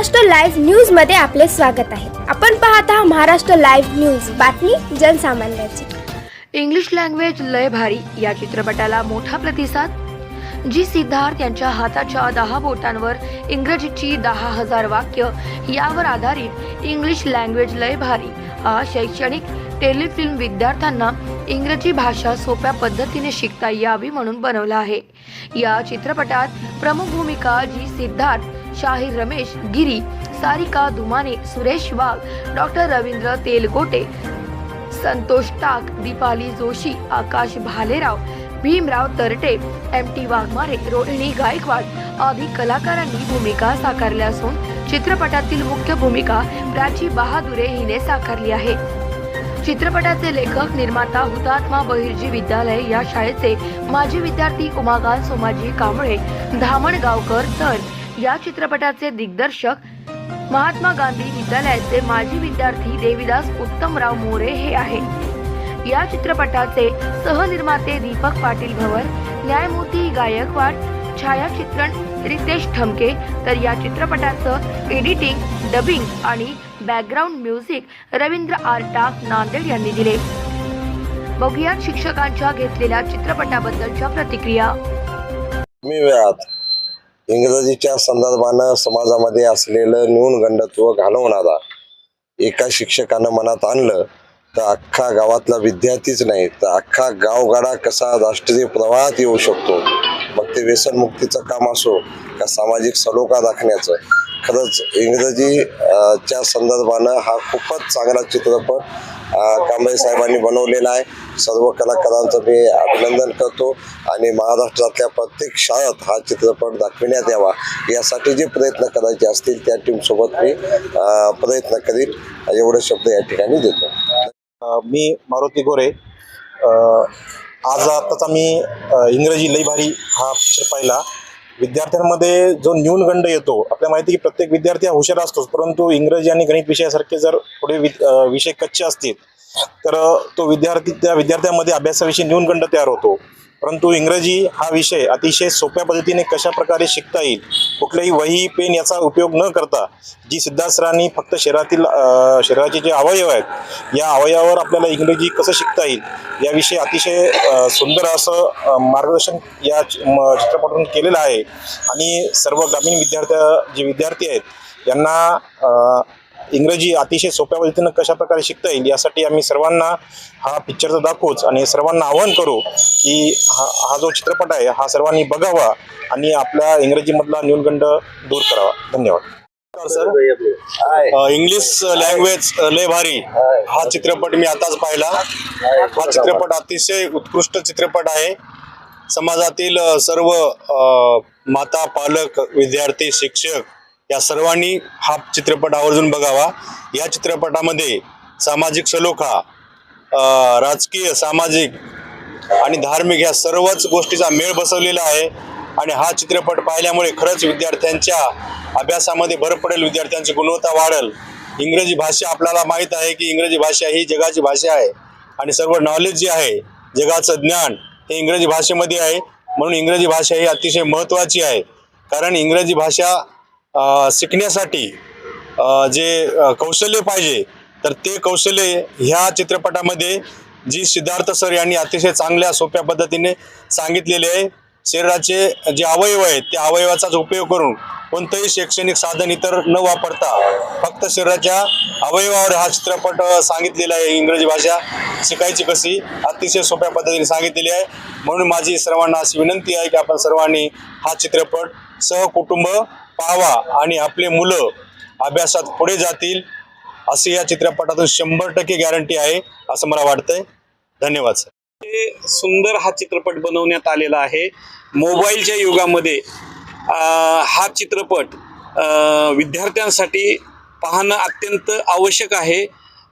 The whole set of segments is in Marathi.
महाराष्ट्र लाईव्ह न्यूजमध्ये आपले स्वागत आहे. आपण पाहत आहात महाराष्ट्र लाईव्ह न्यूज. बातमी जनसामान्याची. इंग्लिश लँग्वेज लय भारी. या चित्रपटाला मोठा प्रतिसाद? जी सिद्धार्थ यांच्या हाताच्या दहा बोटांवर इंग्रजीची दहा हजार वाक्य यावर आधारित इंग्लिश लँग्वेज लय भारी. हा शैक्षणिक टेलिफिल्म विद्यार्थ्यांना इंग्रजी भाषा सोप्या पद्धतीने शिकता यावी म्हणून बनवला आहे. या चित्रपटात प्रमुख भूमिका जी Siddharth Shahir Ramesh Giri Sarika Dhumane Suresh Wagh doctor Ravindra Telgote Santosh Tak Deepali Joshi Akash Bhalerao Bhimrao Tarte M T Waghmare Rohini Gaikwad आदी कलाकारांनी भूमिका साकारल्या असून चित्रपटातील मुख्य भूमिका प्राची बहादुरे हिने साकारली आहे. चित्रपटाचे लेखक निर्माता हुतात्मा बहिर्जी विद्यालय या शाळेचे माजी विद्यार्थी उमाकांत सोमाजी कांबळे धामणगावकर तर या चित्रपटाचे दिग्दर्शक महात्मा गांधी विद्यालयाचे माजी विद्यार्थी देविदास उत्तमराव मोरे हे आहे या चित्रपटाचे सहनिर्माते दीपक पाटील भवर न्यायमूर्ती गायकवाड छायाचित्रण रितेश ठमके. तर या चित्रपटाचं एडिटिंग डबिंग आणि बॅकग्राऊंड म्युझिक रवींद्र आरटाक नांदेड यांनी दिले. बघूयात शिक्षकांच्या घेतलेल्या चित्रपटाबद्दलच्या प्रतिक्रिया. वेळात इंग्रजीच्या संदर्भानं समाजामध्ये असलेलं न्यूनगंडत्व घालवणारा एका शिक्षकानं मनात आणलं तर अख्खा गावातला विद्यार्थीच नाही तर अख्खा गावगाडा कसा राष्ट्रीय प्रवाहात येऊ शकतो? मग ते व्यसनमुक्तीचं काम असो का सामाजिक सलोखा राखण्याचं खरंच इंग्रजी च्या संदर्भानं हा खूपच चांगला चित्रपट कांबळे साहेबांनी बनवलेला आहे. सर्व कलाकारांचं मी अभिनंदन करतो आणि महाराष्ट्रातल्या प्रत्येक शाळेत हा चित्रपट दाखविण्यात यावा. यासाठी जे प्रयत्न करायचे असतील त्या टीमसोबत मी प्रयत्न करीन. एवढे शब्द या ठिकाणी देतो. मी मारुती गोरे. आज आताचा मी इंग्रजी लई भारी हा पिक्चर पाहिला. विद्यार्थ्यांमध्ये जो न्यूनगंड येतो आपल्याला माहिती की प्रत्येक विद्यार्थी हा हुशार असतोच परंतु इंग्रजी आणि गणित विषयासारखे जर थोडे विषय कच्चे असतील तर तो विद्यार्थी त्या विद्यार्थ्यामध्ये अभ्यासाविषयी न्यूनगंड तयार होतो. परंतु इंग्रजी हा विषय अतिशय सोप्या पद्धतीने कशा प्रकारे शिकता येईल कुठल्याही वही पेन याचा उपयोग न करता जी सिद्धार्थ सरांनी फक्त शरीरातील शरीराचे जे अवयव आहेत या अवयवावर आपल्याला इंग्रजी कसं शिकता येईल याविषयी अतिशय सुंदर असं मार्गदर्शन या चि- म- चित्रपटातून केलेलं आहे. आणि सर्व ग्रामीण विद्यार्थ्या जे विद्यार्थी आहेत यांना इंग्रजी अतिशय सोप्या पद्धतीनं कशा प्रकारे शिकता येईल यासाठी आम्ही सर्वांना हा पिक्चर तर दाखवूच आणि सर्वांना आवाहन करू की हा हा जो चित्रपट आहे हा सर्वांनी बघावा आणि आपल्या इंग्रजीमधला न्यूनगंड दूर करावा. धन्यवाद. सर इंग्लिश लँग्वेज लय भारी. हा चित्रपट मी आताच पाहिला. हा चित्रपट अतिशय उत्कृष्ट चित्रपट आहे. समाजातील सर्व माता पालक विद्यार्थी शिक्षक या सर्वांनी हा चित्रपट आवर्जून बघावा. या चित्रपटामध्ये सामाजिक सलोखा राजकीय सामाजिक आणि धार्मिक या सर्वच गोष्टीचा मेळ बसवलेला आहे. आणि हा चित्रपट पाहिल्यामुळे खरंच विद्यार्थ्यांच्या अभ्यासामध्ये भर पडेल विद्यार्थ्यांची गुणवत्ता वाढेल. इंग्रजी भाषा आपल्याला माहीत आहे की इंग्रजी भाषा ही जगाची भाषा आहे. आणि सर्व नॉलेज जे आहे जगाचं ज्ञान हे इंग्रजी भाषेमध्ये आहे. म्हणून इंग्रजी भाषा ही अतिशय महत्त्वाची आहे. कारण इंग्रजी भाषा शिकण्यासाठी जे कौशल्य पाहिजे तर ते कौशल्य ह्या चित्रपटामध्ये जी सिद्धार्थ सर यांनी अतिशय चांगल्या सोप्या पद्धतीने सांगितलेले आहे शरीराचे जे अवयव आहेत त्या अवयवाचाच उपयोग करून कोणतंही शैक्षणिक साधन इतर न वापरता फक्त शरीराच्या अवयवावर हा चित्रपट सांगितलेला आहे इंग्रजी भाषा शिकायची कशी? अतिशय सोप्या पद्धतीने सांगितलेली आहे. म्हणून माझी सर्वांना अशी विनंती आहे की आपण सर्वांनी हा चित्रपट सहकुटुंब पाहावा आणि आपले मुलं अभ्यासात पुढे जातील अशी या चित्रपटातून शंभर टक्के गॅरंटी आहे असं मला वाटतंय. धन्यवाद सर सुंदर हा चित्रपट बनवण्यात आलेला आहे. मोबाईलच्या युगामध्ये हा चित्रपट विद्यार्थ्यांसाठी पाहणं अत्यंत आवश्यक आहे.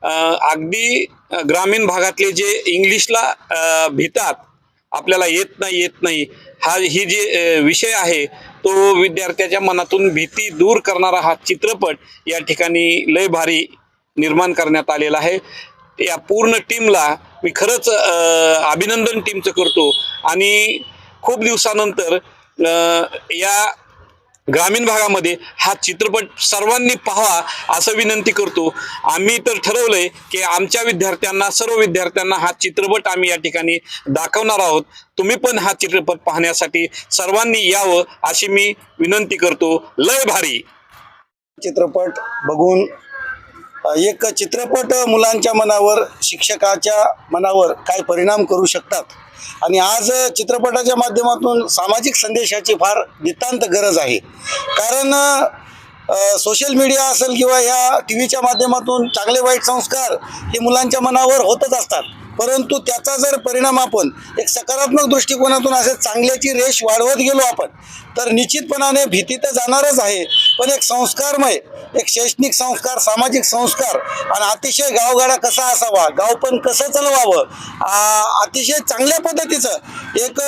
अगदी ग्रामीण भागातले जे इंग्लिशला भितात आपल्याला येत नाही येत नाही हा ही जे विषय आहे तो विद्यार्थ्याच्या मनातून भीती दूर करणारा हा चित्रपट या ठिकाणी लय भारी निर्माण करण्यात आलेला आहे. या पूर्ण टीमला मी खरंच अभिनंदन टीमचं करतो. आणि खूप दिवसानंतर या ग्रामीण भागामध्ये हा चित्रपट सर्वांनी पाहावा असं विनंती करतो. आम्ही तर ठरवलंय की आमच्या विद्यार्थ्यांना सर्व विद्यार्थ्यांना हा चित्रपट आम्ही या ठिकाणी दाखवणार आहोत. तुम्ही पण हा चित्रपट पाहण्यासाठी सर्वांनी यावं अशी मी विनंती करतो. लय भारी! चित्रपट बघून एक चित्रपट मुलांच्या मनावर शिक्षकाच्या मनावर काय परिणाम करू शकतात? आणि आज चित्रपटाच्या माध्यमातून सामाजिक संदेशाची फार नितांत गरज आहे. कारण सोशल मीडिया असेल किंवा ह्या टी व्हीच्या माध्यमातून चांगले वाईट संस्कार हे मुलांच्या मनावर होतच असतात. परंतु त्याचा जर परिणाम आपण एक सकारात्मक दृष्टिकोनातून असे चांगल्याची रेष वाढवत गेलो आपण तर निश्चितपणाने भीती तर जाणारच आहे. पण एक संस्कारमय एक शैक्षणिक संस्कार सामाजिक संस्कार आणि अतिशय गावगाडा कसा असावा गाव पण कसं चालवावं अतिशय चांगल्या पद्धतीचं एक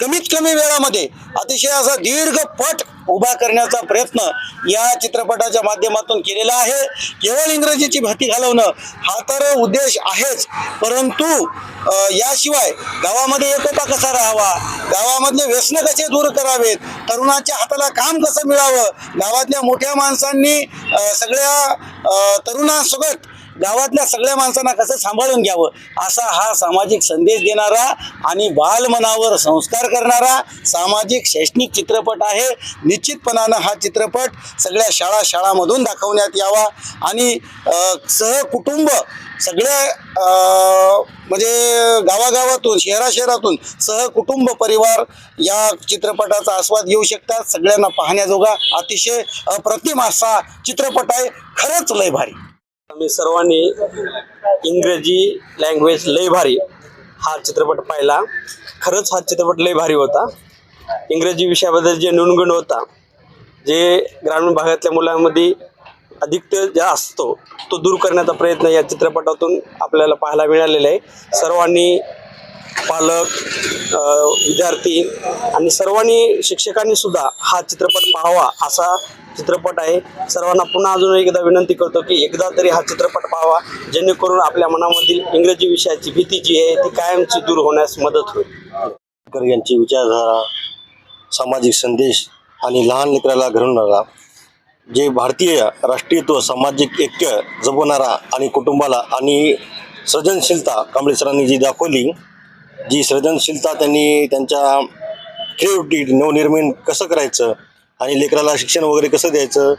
कमीत कमी वेळामध्ये अतिशय असा दीर्घ पट उभा करण्याचा प्रयत्न या चित्रपटाच्या माध्यमातून केलेला आहे. केवळ इंग्रजीची भरती घालवणं हा तर उद्देश आहेच परंतु याशिवाय गावामध्ये एकोपा कसा राहावा गावामधले व्यसनं कसे दूर करावेत तरुणाच्या हाताला काम कसं मिळावं गावातल्या मोठ्या माणसांनी सगळ्या तरुणांसोबत गावातल्या सगळ्या माणसांना कसं सांभाळून घ्यावं? असा हा सामाजिक संदेश देणारा आणि बालमनावर संस्कार करणारा सामाजिक शैक्षणिक चित्रपट आहे. निश्चितपणानं हा चित्रपट सगळ्या शाळा शाळामधून दाखवण्यात यावा आणि सहकुटुंब सगळ्या म्हणजे गावागावातून शहरा शहरातून सहकुटुंब परिवार या चित्रपटाचा आस्वाद घेऊ शकतात. सगळ्यांना पाहण्याजोगा अतिशय अप्रतिम असा चित्रपट आहे. खरंच लय भारी. आम्ही सर्वांनी इंग्रजी लँग्वेज लय भारी हा चित्रपट पाहिला. खरंच हा चित्रपट लय भारी होता. इंग्रजी विषयाबद्दल जे नुणगुण होता जे ग्रामीण भागातल्या मुलांमध्ये अधिक ज्या असतो तो दूर करण्याचा प्रयत्न या चित्रपटातून आपल्याला पाहायला मिळालेला आहे. सर्वांनी पालक विद्यार्थी आणि सर्वांनी शिक्षकांनी सुद्धा हा चित्रपट पाहावा असा चित्रपट आहे. सर्वांना पुन्हा अजून एकदा विनंती करतो की एकदा तरी हा चित्रपट पाहावा जेणेकरून आपल्या मनामधील इंग्रजी विषयाची भीती जी आहे ती कायमची दूर होण्यास मदत होईल. आंबेडकर यांची विचारधारा सामाजिक संदेश आणि लहान लेकराला घडवणारा जे भारतीय राष्ट्रीयत्व सामाजिक ऐक्य जपवणारा आणि कुटुंबाला आणि सृजनशीलता कांबळे सरांनी जी दाखवली जी सृजनशीलता त्यांनी त्यांच्या क्रिएटिव्हिटी नवनिर्माण कसं करायचं आणि लेकराला शिक्षण वगैरे कसं द्यायचं?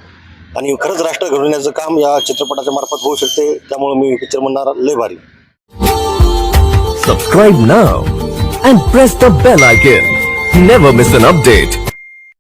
आणि खरंच राष्ट्र घडवण्याचं काम या चित्रपटाच्या मार्फत होऊ शकते त्यामुळे मी पिक्चर म्हणणार लय भारी. Subscribe now and press the bell icon never miss an update